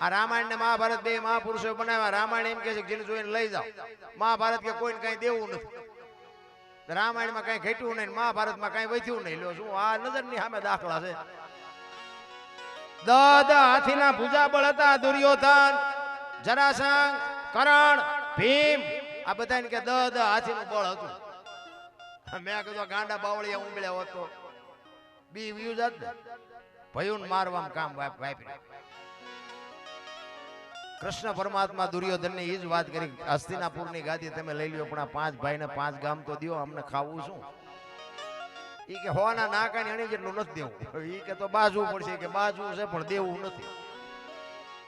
આ રામાયણ ને મહાભારત બે મહાપુરુષો બનાવ્યા. રામાયણ એમ કે છે જેને જોઈને લઈ જાઓ. મહાભારત કે કોઈને કઈ દેવું નથી. રામાયણમાં કઈ ઘટ્યું નહીં મહાભારતમાં કઈ વધ્યું નહીં. લો, શું આ નજરની સામે દાખલા છે? દદ હાથીના ભુજાબળ હતા, દુર્યોધન, જરાસંઘ, કરણ, ભીમ. આ બધાને કે દદ હાથીનું બળ હતું. મેં કીધું ગાંડા બાવળિયા ઉંબળ્યા હોત બી વ્યુ જાત ને ભયુન મારવામાં કામ વાપ- વાપર્યું. કૃષ્ણ પરમાત્મા દુર્યોધનને એ જ વાત કરી, હસ્તિનાપુરની ગાદી તમે લઈ લ્યો, પણ આ પાંચ ભાઈને પાંચ ગામ તો દો અમને ખાવું શું? એ કે હોના નાકાની અણી જેટલું નથી દેવું. એ કે તો બાજવું પડશે, કે બાજવું છે, પણ દેવું નથી.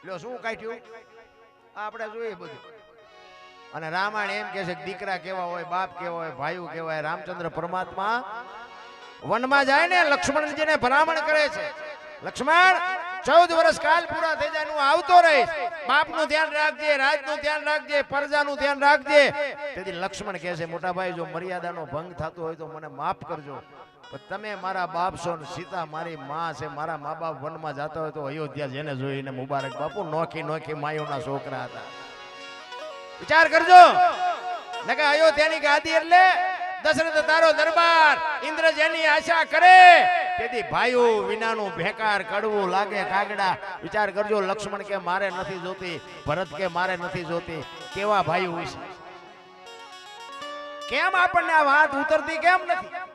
લ્યો, શું કાઢ્યું? આપણે જોઈએ બધું. અને રામાયણ એમ કે છે કે દીકરા કેવા હોય, બાપ કેવા હોય, ભાઈઓ કેવા હોય, રામચંદ્ર પરમાત્મા વનમાં જાય ને લક્ષ્મણજીને ભલામણ કરે છે. લક્ષ્મણ! ચૌદ વર્ષ કાલ પૂરા થઈ જાય હું આવતો રહીશ બાપનું ધ્યાન રાખજે, રાજનું ધ્યાન રાખજે, પ્રજાનું ધ્યાન રાખજે. તેથી લક્ષ્મણ કહે છે, મોટા ભાઈ, જો મર્યાદાનો ભંગ થતો હોય તો મને માફ કરજો. તમે મારા બાપ છો ને સીતા મારી માં છે, મારા મા બાપ વનમાં જતા હોય તો અયોધ્યા જેને જોઈને મુબારક બાપુ. નોખી નોખી માયોના છોકરા હતા. વિચાર કરજો. નકે અયોધ્યાની ગાદી એટલે દશરથ તારો દરબાર. ઇન્દ્ર જેની આશા કરે તેથી ભાઈઓ, વિનાનું ભેકાર કડવું લાગે, કાગડા. વિચાર કરજો, લક્ષ્મણ કે મારે નથી જોતી, ભરત કે મારે નથી જોતી. કેવા ભાઈઓ છે કેમ આપણને આ વાત ઉતરતી કેમ નથી?